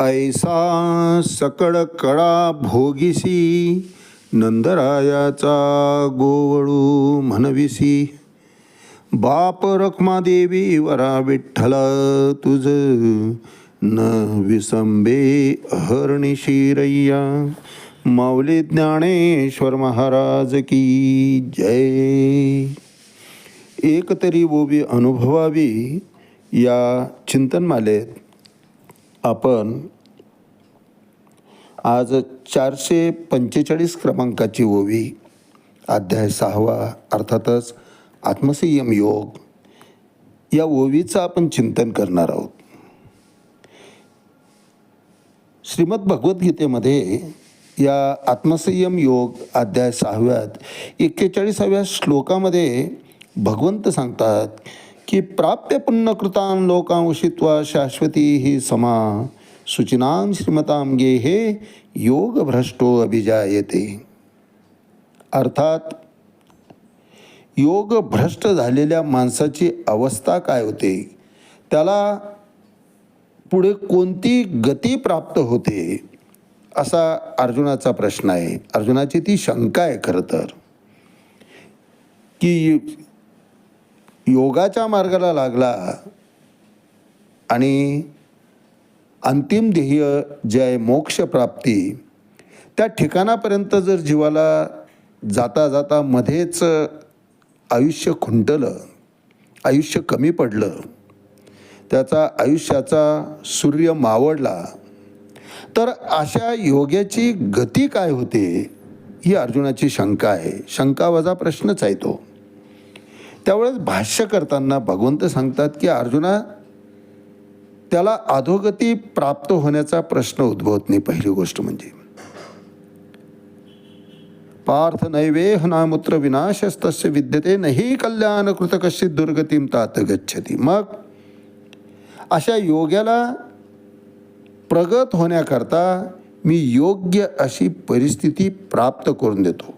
ऐसा सकळ कळा भोगिसी नंदरायाचा गोवळू म्हणविसी. बाप रखमादेवी वरा विठ्ठल तुझ न विसंबे अहर्णी शिरय्या माऊली ज्ञानेश्वर महाराज की जय. एकतरी बोबी अनुभवावी या चिंतनमालेत. आपण आज चारशे पंचेचाळीस क्रमांकाची ओवी अध्याय सहावा अर्थातच आत्मसंयम योग या ओवीचं आपण चिंतन करणार आहोत. श्रीमद भगवद्गीतेमध्ये या आत्मसंयम योग अध्याय सहाव्यात एक्केचाळीसाव्या श्लोकामध्ये भगवंत सांगतात की प्राप्य पुण्यकृतां लोकांशित्वा शाश्वती ही समा. सुचिनां श्रीमतां गे हे योग भ्रष्टो अभिजायते. अर्थात योग भ्रष्ट झालेल्या माणसाची अवस्था काय होते? त्याला पुढे कोणती गती प्राप्त होते? असा अर्जुनाचा प्रश्न आहे. अर्जुनाची ती शंका आहे खरं तर. की योगाच्या मार्गाला लागला आणि अंतिम ध्येय जे आहे मोक्षप्राप्ती त्या ठिकाणापर्यंत जर जीवाला जाता जाता मध्येच आयुष्य खुंटलं आयुष्य कमी पडलं त्याचा आयुष्याचा सूर्य मावळला तर अशा योग्याची गती काय होते ही अर्जुनाची शंका आहे. शंका वजा प्रश्नच आहे तो. त्यावेळेस भाष्य करताना भगवंत सांगतात की अर्जुना त्याला अधोगती प्राप्त होण्याचा प्रश्न उद्भवत नाही पहिली गोष्ट म्हणजे. पार्थ नैवेह नामुत्र विनाशस्तस्य विद्यते नाही कल्याण कृत कश्चित दुर्गतीम तात गच्छती. मग अशा योग्याला प्रगत होण्याकरता मी योग्य अशी परिस्थिती प्राप्त करून देतो.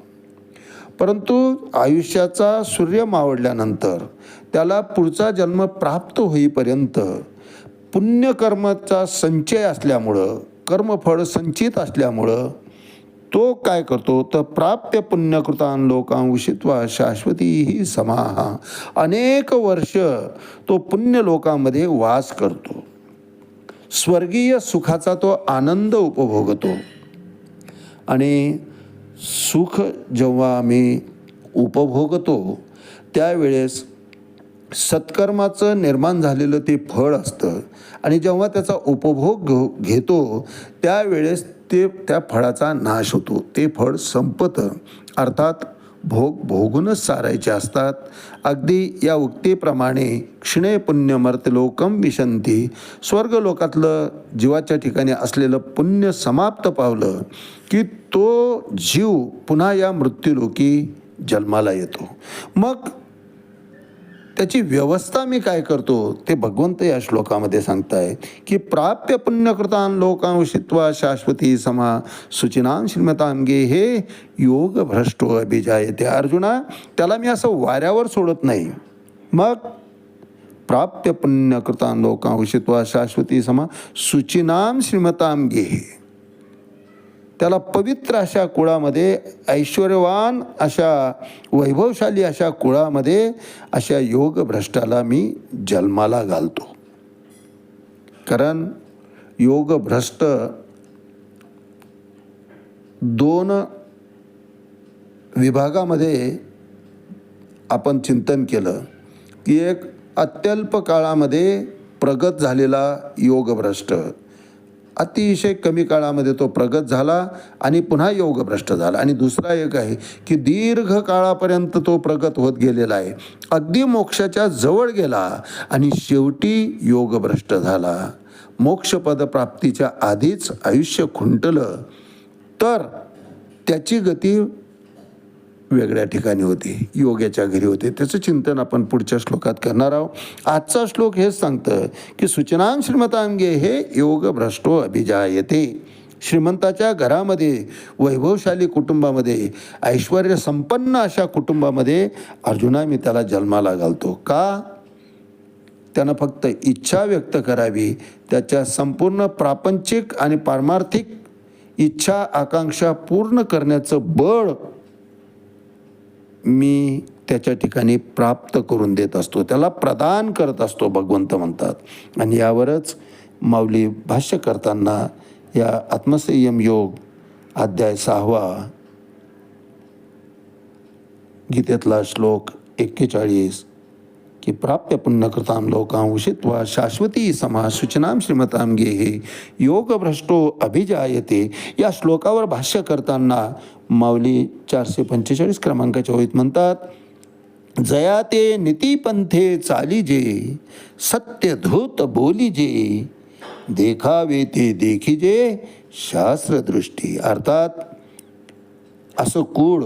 परंतु आयुष्याचा सूर्य मावळल्यानंतर त्याला पुढचा जन्म प्राप्त होईपर्यंत पुण्यकर्माचा संचय असल्यामुळं कर्मफळ संचित असल्यामुळं तो काय करतो? तर प्राप्य पुण्यकृतान लोकां उषित्वा शाश्वती ही समाहा अनेक वर्ष तो पुण्य लोकांमध्ये वास करतो. स्वर्गीय सुखाचा तो आनंद उपभोगतो. आणि सुख जेव्हा आम्ही उपभोगतो त्यावेळेस सत्कर्माचं निर्माण झालेलं ते फळ असतं. आणि जेव्हा त्याचा उपभोग घेऊ घेतो त्यावेळेस ते त्या फळाचा नाश होतो. ते फळ संपतं अर्थात भोग भोगूनच सारायचे असतात. अगदी या उक्तीप्रमाणे क्षणे पुण्यमर्त लोकम विशंती. स्वर्गलोकातलं जीवाच्या ठिकाणी असलेलं पुण्य समाप्त पावलं की तो जीव पुन्हा या मृत्यूलोकी जन्माला येतो. मग त्याची व्यवस्था मी काय करतो? ते भगवंत या श्लोकामध्ये सांगताय की प्राप्य पुण्यकृतान लोकांशित्वा शाश्वती समा सुचिनां श्रीमतांगे हे योग भ्रष्टो अभिजायते. अर्जुना त्याला मी असं वाऱ्यावर सोडत नाही. मग प्राप्य पुण्यकृतान लोकांशित्वा शाश्वती समा सुचिनाम श्रीमतांगे हे. त्याला पवित्र अशा कुळामध्ये ऐश्वर्यवान अशा वैभवशाली अशा कुळामध्ये अशा योग भ्रष्टाला मी जन्माला घालतो. कारण योगभ्रष्ट दोन विभागामध्ये आपण चिंतन केलं की एक अत्यल्प काळामध्ये प्रगत झालेला योगभ्रष्ट अतिशय कमी काळामध्ये तो प्रगत झाला आणि पुन्हा योगभ्रष्ट झाला. आणि दुसरा एक आहे की दीर्घ काळापर्यंत तो प्रगत होत गेलेला आहे. अगदी मोक्षाच्या जवळ गेला आणि शेवटी योगभ्रष्ट झाला. मोक्षपद प्राप्तीच्या आधीच आयुष्य खुंटलं. तर त्याची गती वेगळ्या ठिकाणी होते योग्याच्या घरी होते. त्याचं चिंतन आपण पुढच्या श्लोकात करणार आहोत. आजचा श्लोक हेच सांगतं की सूचनां श्रीमतांगे हे योग भ्रष्टो अभिजायते. श्रीमंताच्या घरामध्ये वैभवशाली कुटुंबामध्ये ऐश्वर संपन्न अशा कुटुंबामध्ये अर्जुना मी त्याला जन्माला घालतो. का? त्यानं फक्त इच्छा व्यक्त करावी. त्याच्या संपूर्ण प्रापंचिक आणि पारमार्थिक इच्छा आकांक्षा पूर्ण करण्याचं बळ मी त्याच्या ठिकाणी प्राप्त करून देत असतो. त्याला प्रदान करत असतो भगवंत म्हणतात. आणि यावरच माऊली भाष्य करताना या आत्मसंयम योग अध्याय सहावा गीतेतला श्लोक एक्केचाळीस की प्राप्य पुण्यकृतां लोकां उषित्वा शाश्वती समा सूचनां श्रीमतां गेहे। योगभ्रष्टो अभिजायते। या श्लोकावर भाष्य करताना माऊली चारशे पंचेचाळीस क्रमांकाच्या ओळीत म्हणतात जया ते नीतीपंथे चालीजे सत्यधूत बोलीजे देखावे ते देखीजे शास्त्रदृष्टी अर्थात असं कूळ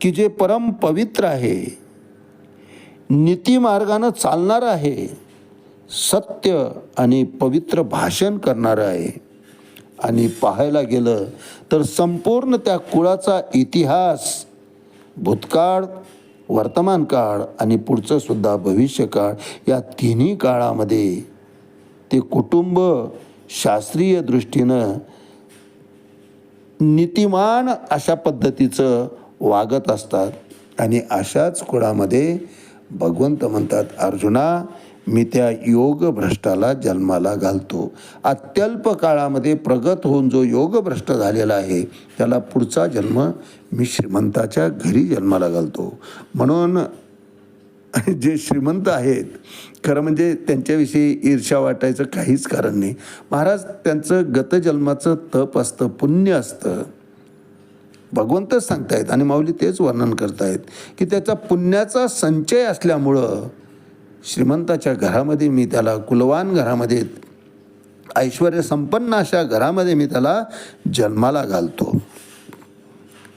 की जे परम पवित्र आहे नीतिमार्गानं चालणारं आहे. सत्य आणि पवित्र भाषण करणारं आहे. आणि पाहायला गेलं तर संपूर्ण त्या कुळाचा इतिहास भूतकाळ वर्तमान काळ आणि पुढचं सुद्धा भविष्यकाळ या तिन्ही काळामध्ये ते कुटुंब शास्त्रीय दृष्टीनं नीतिमान अशा पद्धतीचं वागत असतात. आणि अशाच कुळामध्ये भगवंत म्हणतात अर्जुना मी त्या योगभ्रष्टाला जन्माला घालतो. अत्यल्प काळामध्ये प्रगत होऊन जो योगभ्रष्ट झालेला आहे त्याला पुढचा जन्म मी श्रीमंताच्या घरी जन्माला घालतो. म्हणून जे श्रीमंत आहेत खरं म्हणजे त्यांच्याविषयी ईर्ष्या वाटायचं काहीच कारण नाही. महाराज त्यांचं गतजन्माचं तप असतं पुण्य असतं. भगवंतच सांगतायत आणि माऊली तेच वर्णन करतायत की त्याचा पुण्याचा संचय असल्यामुळं श्रीमंताच्या घरामध्ये मी त्याला कुलवान घरामध्ये ऐश्वर संपन्न अशा घरामध्ये मी त्याला जन्माला घालतो.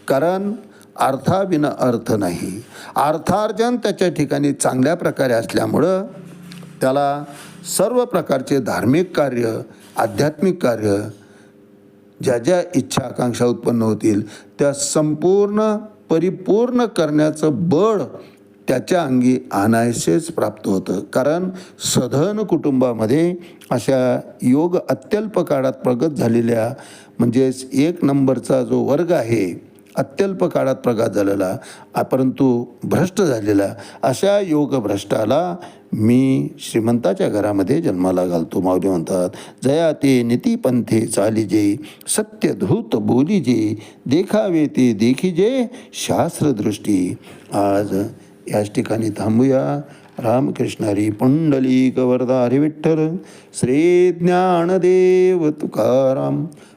कारण अर्थाविना अर्थ नाही. अर्थार्जन त्याच्या ठिकाणी चांगल्या प्रकारे असल्यामुळं त्याला सर्व प्रकारचे धार्मिक कार्य आध्यात्मिक कार्य ज्या ज्या इच्छा आकांक्षा उत्पन्न होतील त्या संपूर्ण परिपूर्ण करण्याचं बळ त्याच्या अंगी अनायसेच प्राप्त होतं. कारण सधन कुटुंबामध्ये अशा योग अत्यल्प काळात प्रगत झालेल्या म्हणजेच एक नंबरचा जो वर्ग आहे अत्यल्प काळात प्रघात झालेला परंतु भ्रष्ट झालेला अशा योग भ्रष्टाला मी श्रीमंताच्या घरामध्ये जन्माला घालतो. माऊली म्हणतात जया ते नीतिपंथे चालीजे सत्यधूत बोलीजे देखावे ते देखीजे शास्त्रदृष्टी आज याच ठिकाणी थांबूया. रामकृष्णारी पुंडलिक वरदा हरिविठ्ठल श्री ज्ञानदेव तुकाराम.